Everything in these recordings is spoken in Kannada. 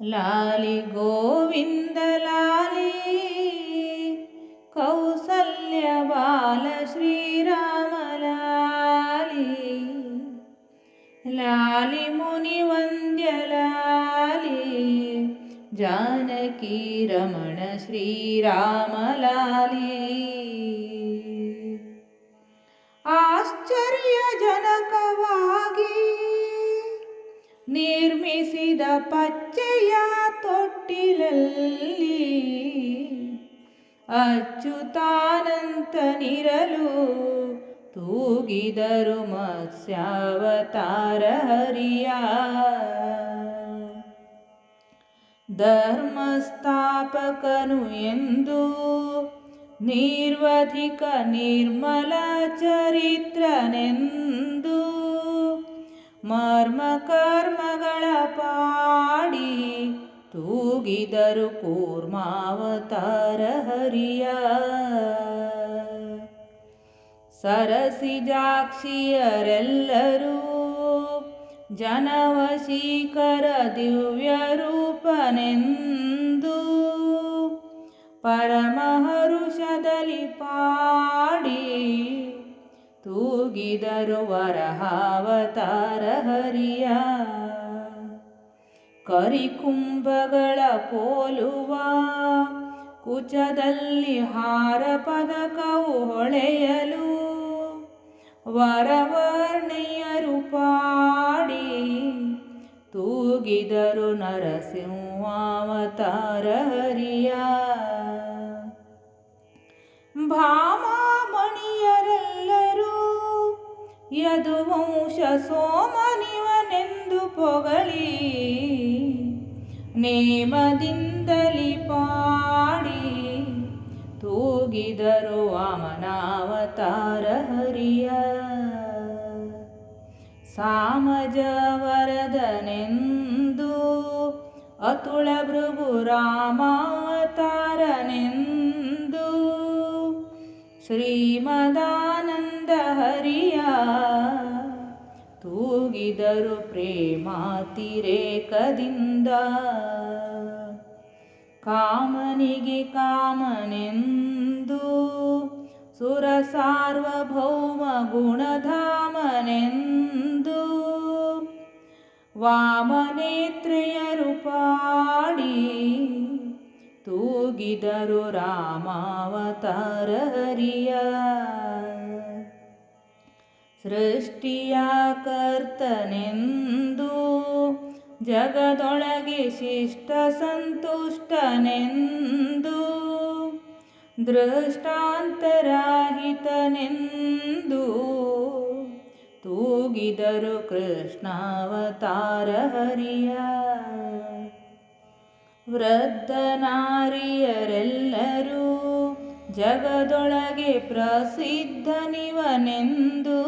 लाली गोविन्द लाली कौसल्यबाल श्रीरामलाली लाली मुनिवन्द्यलाली जानकी रमण श्रीरामलाली आश्चर्यजनकवा ನಿರ್ಮಿಸಿದ ಪಚ್ಚೆಯ ತೊಟ್ಟಿಲಲ್ಲಿ ಅಚ್ಯುತಾನಂತನಿರಲು ತೂಗಿದರು ಮತ್ಸ್ಯಾವತಾರ ಹರಿಯ. ಧರ್ಮಸ್ಥಾಪಕನು ಎಂದು ನಿರ್ವಧಿಕ ನಿರ್ಮಲ ಚರಿತ್ರನೆಂದು ಮರ್ಮ ಕರ್ಮಗಳ ಪಾಡಿ ತೂಗಿದರು ಕೂರ್ಮಾವತಾರ ಹರಿಯ. ಸರಸಿಜಾಕ್ಷಿಯರೆಲ್ಲರೂ ಜನವಶೀಕರ ದಿವ್ಯ ರೂಪನೆಂದು ಪರಮಹರುಷದಲ್ಲಿ ಪಾಡಿ ತೂಗಿದರು ವರಹಾವತಾರ ಹರಿಯ ಕರಿಕುಂಭಗಳ ಪೋಲುವ ಕುಚದಲ್ಲಿ ಹಾರ ಪದಕವು ಹೊಳೆಯಲು ವರವರ್ಣೆಯರು ಪಾಡಿ ತೂಗಿದರು ನರಸಿಂಹಾವತಾರ ಹರಿಯ ಭಾಮಾಮಣಿಯರೆಲ್ಲರೂ ಯದುವಂಶ ಸೋಮನಿವನೆಂದು ಪೊಗಳಿ ನೇಮದಿಂದಲಿ ಪಾಡಿ ತೂಗಿದರು ವಾಮನಾವತಾರ ಹರಿಯ ಸಾಮಜವರದನೆಂದು ಅತುಳ ಭೃಗು ರಾಮಾವತಾರನೆಂದು ಶ್ರೀಮದಾನಂದ ಹರಿಯ ತೂಗಿದರು ಪ್ರೇಮಾತಿರೇಕದಿಂದ. ಕಾಮನಿಗೆ ಕಾಮನೆಂದು. ಸುರ ಸಾರ್ವಭೌಮ ಗುಣಧಾಮನೆಂದು. ವಾಮನೇತ್ರೆಯರು ಪಾಡಿ ತೂಗಿದರು ರಾಮಾವತಾರ ಹರಿಯ ಸೃಷ್ಟಿಯ ಕರ್ತನೆಂದು ಜಗದೊಳಗೆ ಶಿಷ್ಟ ಸಂತುಷ್ಟನೆಂದು ದೃಷ್ಟಾಂತರಾಹಿತನೆಂದು. ತೂಗಿದರು ಕೃಷ್ಣಾವತಾರ ಹರಿಯ ವೃದ್ಧ ನಾರಿಯರೆಲ್ಲರೂ ಜಗದೊಳಗೆ ಪ್ರಸಿದ್ಧನಿವನೆಂದು.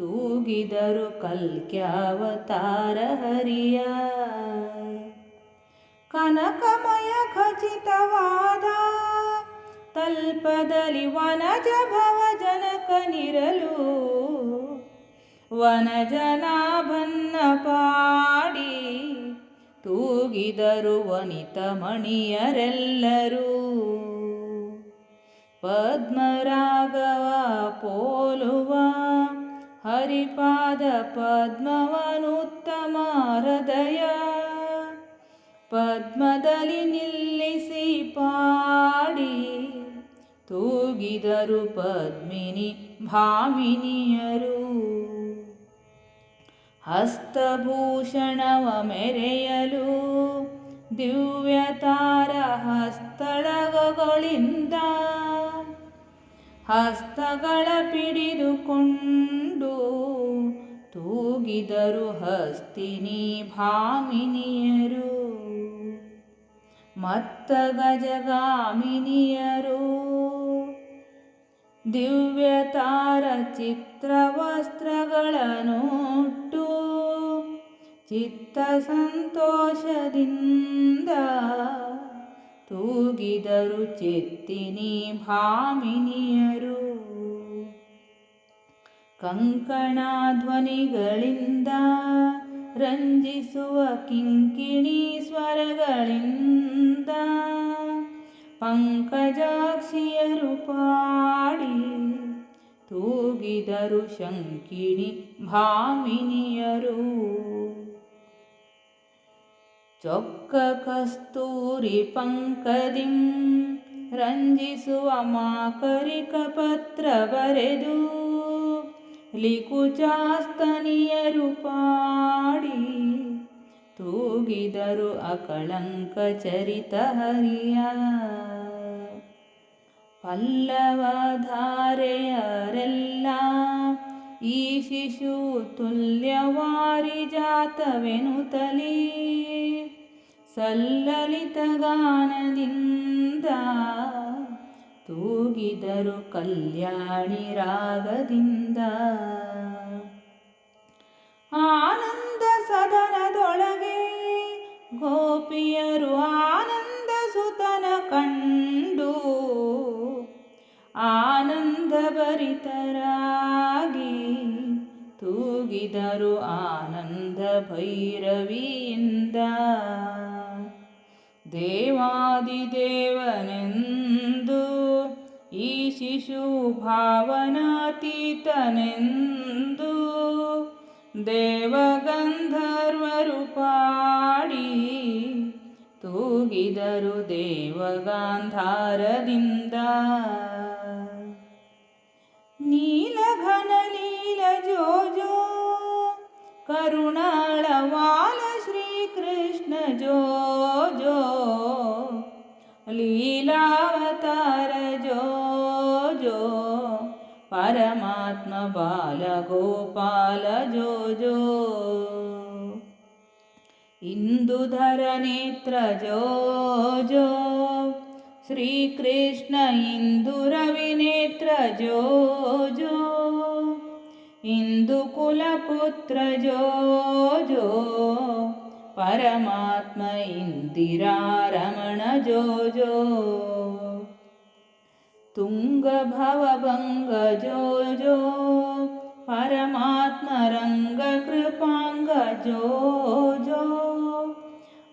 ತೂಗಿದರು ಕಲ್ಕ್ಯಾವತಾರ ಹರಿಯ ಕನಕಮಯ ಖಚಿತವಾದ ತಲ್ಪದಲ್ಲಿ ವನಜ ಭವ ಜನಕನಿರಲು ವನಜನಾಭನ್ನ ಪಾಡಿ ತೂಗಿದರು ವನಿತ ಮಣಿಯರೆಲ್ಲರೂ. ಪದ್ಮರಾಗವ ಪೋಲುವ ಹರಿಪಾದ ಪದ್ಮವನುತ್ತಮ ಹೃದಯ ಪದ್ಮದಲ್ಲಿ ನಿಲ್ಲಿಸಿ ಪಾಡಿ ತೂಗಿದರು ಪದ್ಮಿನಿ ಭಾವಿನಿಯರು. ಹಸ್ತಭೂಷಣವ ಮೆರೆಯಲು ದಿವ್ಯತಾರ ಹಸ್ತಳಗಗಳಿಂದ. ಹಸ್ತಗಳ ಪಿಡಿದುಕೊಂಡು ತೂಗಿದರು ಹಸ್ತಿನಿ ಭಾಮಿನಿಯರು. ಮತ್ತ ಗಜಗಾಮಿನಿಯರು. ದಿವ್ಯತಾರ ಚಿತ್ರವಸ್ತ್ರಗಳನ್ನುಟ್ಟು ಚಿತ್ತ ಸಂತೋಷದಿಂದ ತೂಗಿದರು ಚಿತ್ತಿನಿ ಭಾಮಿನಿಯರು ಕಂಕಣ ಧ್ವನಿಗಳಿಂದ ರಂಜಿಸುವ ಕಿಂಕಿಣಿ ಸ್ವರಗಳಿಂದ ಪಂಕಜಾಕ್ಷಿಯರು ಪಾಡಿ ತೂಗಿದರು ಶಂಕಿಣಿ ಭಾಮಿನಿಯರು ಚೊಕ್ಕ ಕಸ್ತೂರಿ ಪಂಕದಿಂ ರಂಜಿಸುವ ಮಾಕರಿಕ ಪತ್ರ ಬರೆದು ಲಿಕುಚಾಸ್ತನಿಯರು ಪಾಡಿ ತೂಗಿದರು ಅಕಳಂಕ ಚರಿತ ಹರಿಯ. ಪಲ್ಲವಧಾರೆಯರೆಲ್ಲ ಈ ಶಿಶು ತುಲ್ಯವಾರಿ ಜಾತವೆನುತಲಿ ಸಲ್ಲಲಿತ ಗಾನದಿಂದ ತೂಗಿದರು ಕಲ್ಯಾಣಿ ರಾಗದಿಂದ. ಆನಂದ ಸದನದೊಳಗೆ ಗೋಪಿಯರು ಆನಂದ ಸುತನ ಕಂಡು ಆನಂದ ಭರಿತರಾಗಿ ತೂಗಿದರು ಆನಂದ ಭೈರವಿಯಿಂದ ದೇವಾದಿದೇವನೆಂದು ಈ ಶಿಶು ಭಾವನಾತೀತನೆಂದು ದೇವಗಂಧರ್ವರು ಪಾಡಿ ತೂಗಿದರು ದೇವಗಾಂಧಾರದಿಂದ ನೀಲಘನ ಲೀಲ ಜೋ ಕರುಣಾಳವಾಲ ಶ್ರೀಕೃಷ್ಣ ಜೋ करुणाळवाल श्रीकृष्ण जो जो। लीलावतार जो जो। परमात्मा बाल गोपाल जो जोजो इन्दुधरनेत्र जो श्रीकृष्ण इन्दु जो जो। इन्दुकुलपुत्रजो जो परमात्म इन्दिरारमणजो जो तुङ्गभवभङ्गजो जो इन्दिरारमणोजो जो परमात्मरङ्गकृपाङ्गजोजो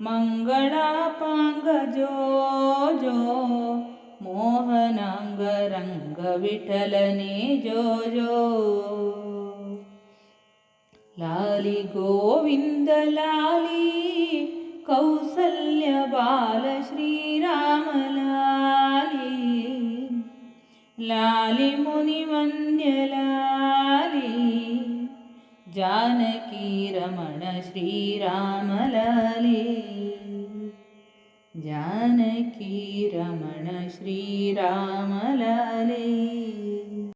मङ्गलापाङ्गजोजो मोहनाङ्गरङ्गविठलने जो लाली गोविन्दलाली कौसल्यबाल श्रीरामलाली लाली। मुनिमन्य जानकी रमण श्रीरामलाली जानकी रमण श्रीरामलाले।